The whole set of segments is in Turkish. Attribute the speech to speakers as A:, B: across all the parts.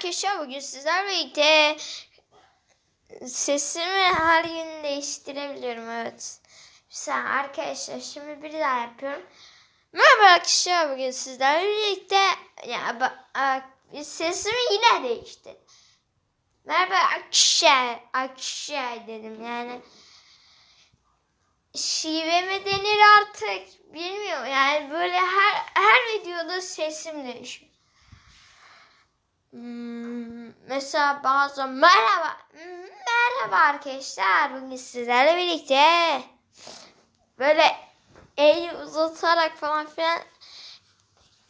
A: arkadaşlar bugün sizlerle birlikte sesimi her gün değiştirebiliyorum evet. Sen arkadaşlar şimdi bir daha yapıyorum. Merhaba arkadaşlar bugün sizlerle birlikte ya ba- a- sesimi yine değiştirdim. Merhaba arkadaşlar arkadaşlar dedim yani. Şive mi denir artık bilmiyorum yani böyle her her videoda sesim değişiyor. Hmm, mesela bazen merhaba merhaba arkadaşlar bugün sizlerle birlikte böyle el uzatarak falan filan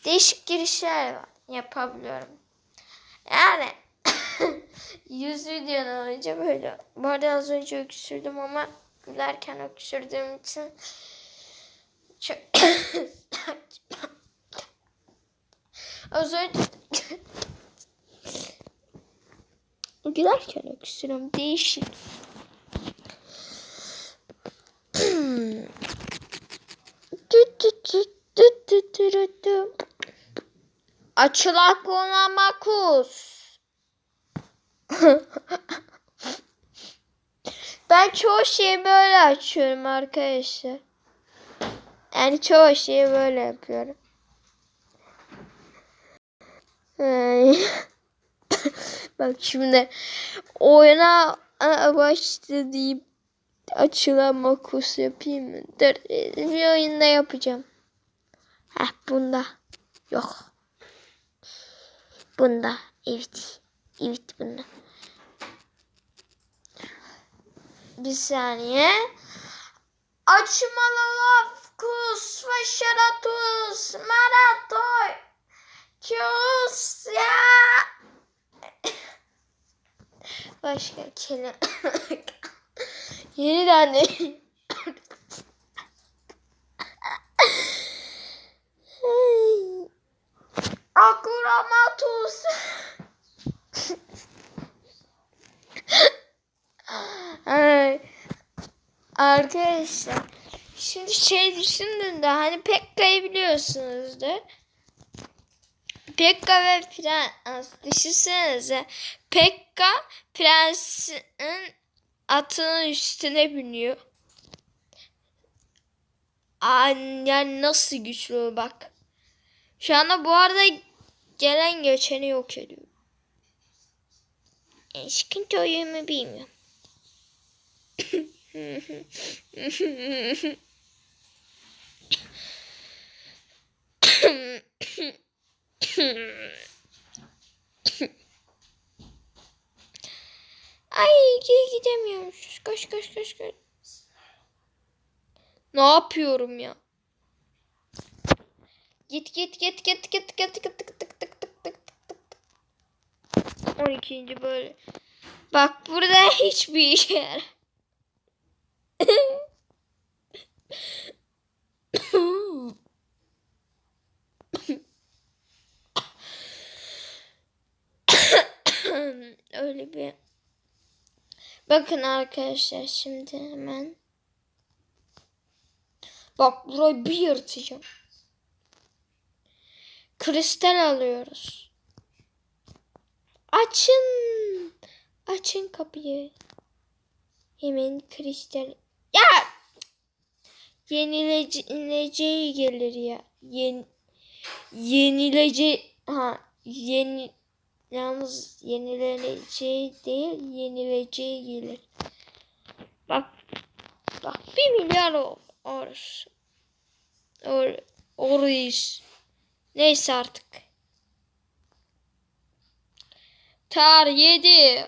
A: değişik girişler yapabiliyorum. Yani 100 videodan önce böyle. Bu arada az önce öksürdüm ama gülerken öksürdüğüm için çok az önce gülerken öksürüyorum değişik. Açılan konu makus. ben çoğu şeyi böyle açıyorum arkadaşlar. Yani çoğu şeyi böyle yapıyorum. Bak şimdi oyuna başladı deyip açılan makus yapayım mı? Dur bir oyunda yapacağım. Heh bunda. Yok. Bunda. Evet. Evet bunda. Bir saniye. Açmalı lafkus ve şaratus maratoy. Kus ya. Başka kelime. Yeniden de. Akuramatus. Arkadaşlar şimdi şey düşündüm de hani Pekka'yı biliyorsunuzdur. Pekka ve Prens düşünsenize Pekka prensin atının üstüne biniyor. An yani nasıl güçlü bak. Şu anda bu arada gelen geçeni yok ediyor. E, sıkıntı oyunu bilmiyorum. Ay geri gidemiyormuşuz. Koş koş koş koş. Ne yapıyorum ya? Git git git git git git git tık tık tık tık tık tık tık. 12. böyle. Bak burada hiçbir işe yarar. Öyle bir Bakın arkadaşlar şimdi hemen Bak burayı bir yırtacağım. Kristal alıyoruz. Açın. Açın kapıyı. Hemen kristal. Ya! Yenileceği gelir ya. Yen yenilece ha yeni yalnız yenileneceği değil yenileceği gelir. Bak bak bir milyar ol orası. Or orayız. Neyse artık. Tar 7.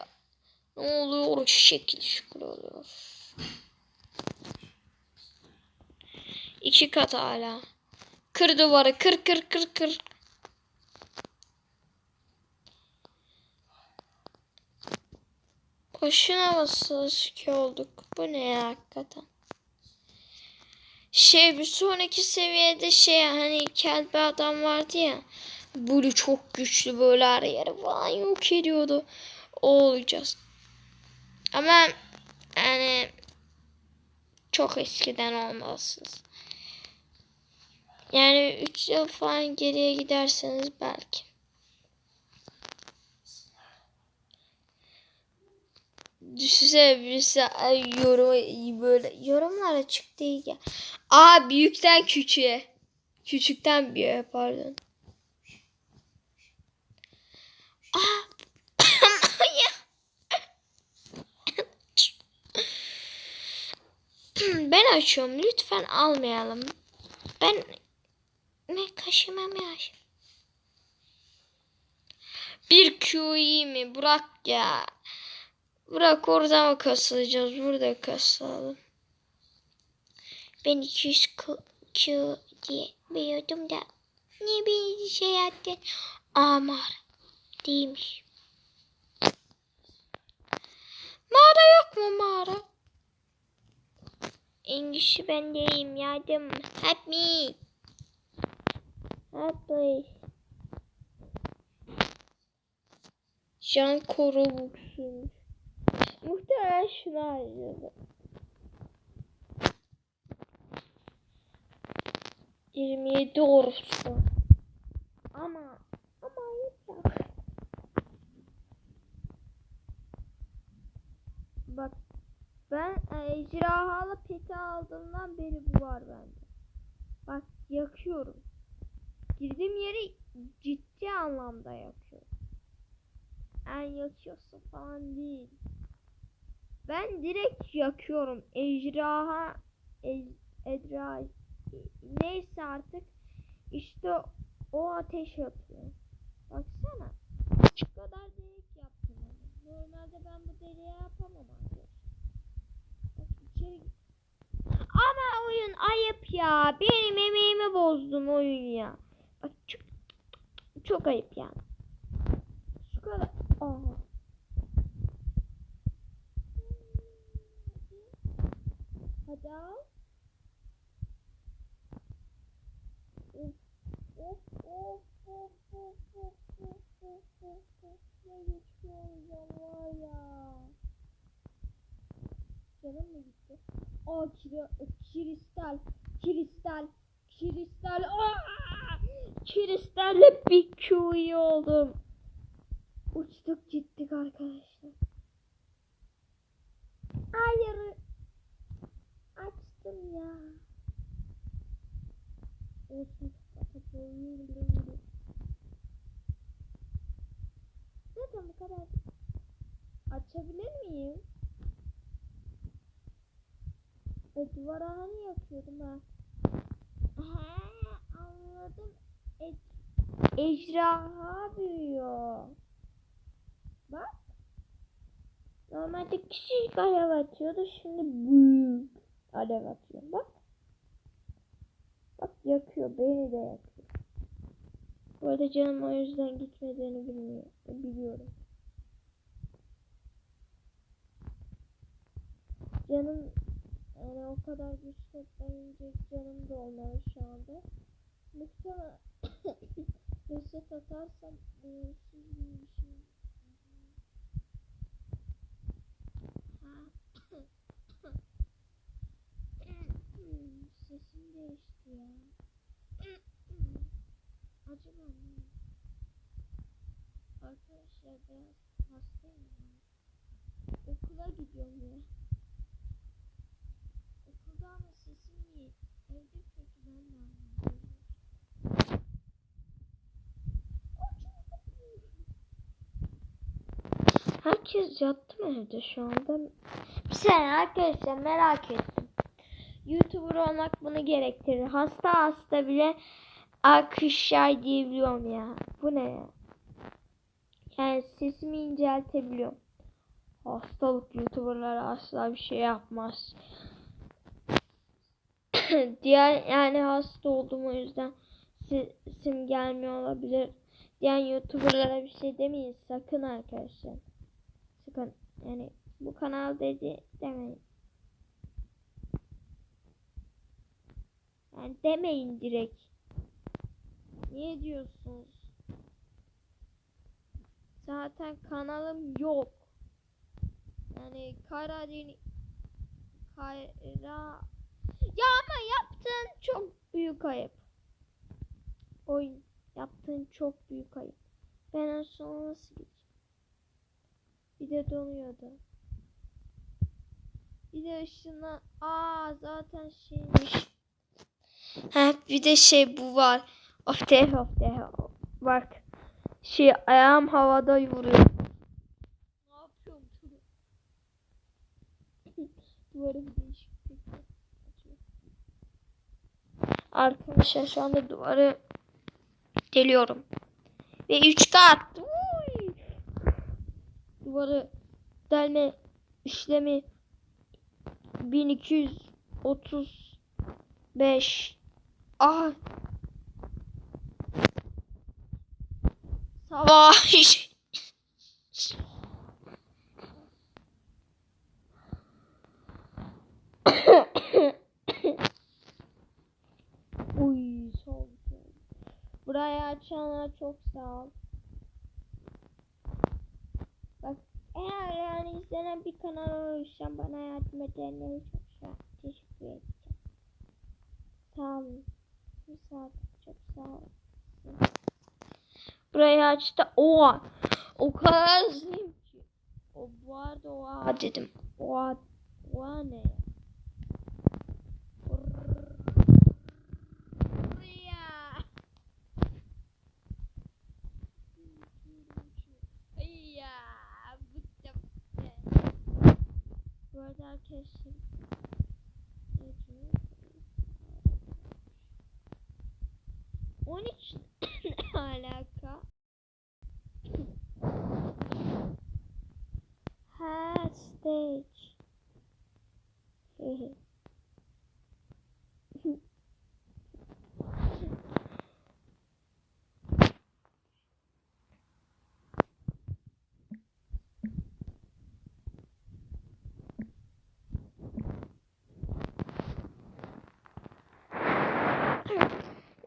A: Ne oluyor? Şekil şükür oluyor. İki kat hala. Kır duvarı. Kır kır kır kır. Boşuna basılmış ki olduk. Bu ne ya hakikaten. Şey bir sonraki seviyede şey hani kel bir adam vardı ya. Böyle çok güçlü böyle her yeri falan yok ediyordu. O olacağız. Ama yani çok eskiden olmalısınız. Yani 3 yıl falan geriye giderseniz belki. Düşünsene birisi yorum böyle yorumlar açık değil ya. Aa büyükten küçüğe. Küçükten büyüğe pardon. Aa. ben açıyorum. Lütfen almayalım. Ben ne kaşımam ya. Bir QE mi? Bırak ya. Bırak orada mı kasılacağız? Burada kasalım. Ben 200 Q, Q diye biliyordum da. Niye bir şey yaptın? Aa mağara. Değilmiş. Mağara yok mu mağara? En güçlü ben değilim. Yardım. Help me. Help please. Can koru buksuymuş. Muhtemelen şunu harcadı. 27 orası. Ama ama yeter. Bak ben e, ejderhalı peti aldığımdan beri bu var bende. Bak yakıyorum. Girdiğim yeri ciddi anlamda yakıyorum. Yani yakıyorsun falan değil. Ben direkt yakıyorum. Ejderha ej, edra neyse artık işte o ateş atıyor. Baksana. Şu kadar delik yaptım. Normalde ben bu deliği yapamam arkadaşlar. Bak içeri ama oyun ayıp ya. Benim emeğimi bozdun oyun ya. Bak çok, çok ayıp yani. Şu kadar. Aha. Hadi al. Of of of of of of of of of of ne geçiyor var ya. Canım mı gitti? Aa kiri, kristal, kristal, kristal. Aa! Kristalle bir Q'yu oldum. Uçtuk gittik arkadaşlar. Hayır. Ya. Olsun. Zaten bu kadar. Açabilir miyim? E, duvara hani yapıyordum ha. He anladım. E, ejderha büyüyor. Bak. Normalde küçük alev atıyordu. Şimdi büyük alev atıyor. Bak. Bak yakıyor. Beni de yakıyor. Bu arada canım o yüzden gitmediğini bilmiyor, biliyorum. Canım yani o kadar güçlü bence canım da olmalı şu anda. Muhtemelen reset atarsam bir şey. Sesim değişti ya. Acaba ne? Arkadaşlar biraz hastayım. Okula gidiyorum ya. Okulda ama sesim iyi. Evde kötü ben de. Herkes yattı mı evde şu anda? Saniye arkadaşlar merak ettim. YouTuber olmak bunu gerektirir. Hasta hasta bile akışlar diyebiliyorum ya. Bu ne ya? Yani sesimi inceltebiliyorum. Hastalık YouTuber'lar asla bir şey yapmaz. Diğer yani hasta oldum o yüzden sesim gelmiyor olabilir. Diğer YouTuber'lara bir şey demeyin sakın arkadaşlar. Sakın yani bu kanal dedi demeyin. Yani demeyin direkt. Niye diyorsunuz? Zaten kanalım yok. Yani kara değil. Kara ya ama yaptığın çok büyük ayıp. Oyun yaptığın çok büyük ayıp. Ben en son nasıl gideceğim? Bir de donuyordu. Bir de ışını aa zaten şeymiş. Ha bir de şey bu var. Of de of de. Bak. Şey ayağım havada vuruyor. Ne yapıyorum? Duvarı bir değişiklik. Arkadaşlar şu anda duvarı deliyorum. Ve 3 kat. Uy! Duvarı delme işlemi 1235 Ah Savaş Uy sol. Burayı açanlar çok sağ ol. Bak eğer yani izlenen bir kanal oluşan bana yardım edenlere çok sağ teşekkür edeceğim. Sağ olun. Bir saat çok sağ olun. Burayı açtı. Oha. O kadar hızlıyım ki. O bu arada oha dedim. Oha. Oha ne ya? Arkadaşlar. On üç ne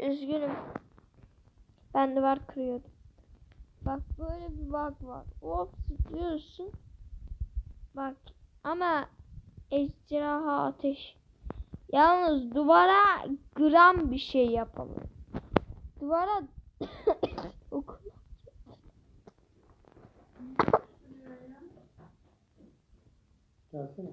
A: Üzgünüm. Ben duvar kırıyordum. Bak böyle bir bug var. Hop zıplıyorsun. Bak ama ejderha ateş. Yalnız duvara gram bir şey yapalım. Duvara okul.
B: Gelsene.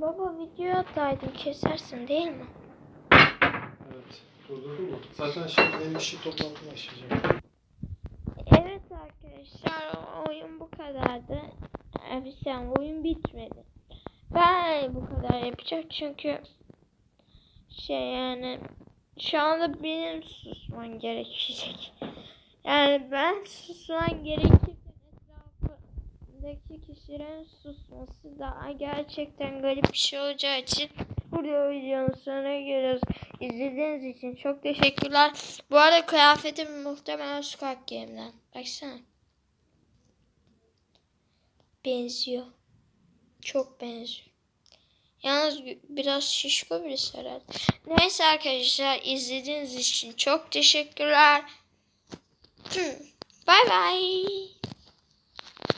A: Baba video ataydım kesersin değil mi?
B: Evet. Durdurdun mu? Zaten şimdi benim işi toplantı başlayacak.
A: Evet arkadaşlar oyun bu kadardı. Bir sen oyun bitmedi. Ben bu kadar yapacağım çünkü şey yani şu anda benim susman gerekecek. Yani ben susman gerekirken kişilerin susması daha gerçekten garip bir şey olacağı için burada videonun sonuna geliyoruz. İzlediğiniz için çok teşekkürler. Bu arada kıyafetim muhtemelen Squad Game'den. Baksana. Benziyor. Çok benziyor. Yalnız biraz şişko birisi herhalde. Neyse arkadaşlar izlediğiniz için çok teşekkürler. Bye bye.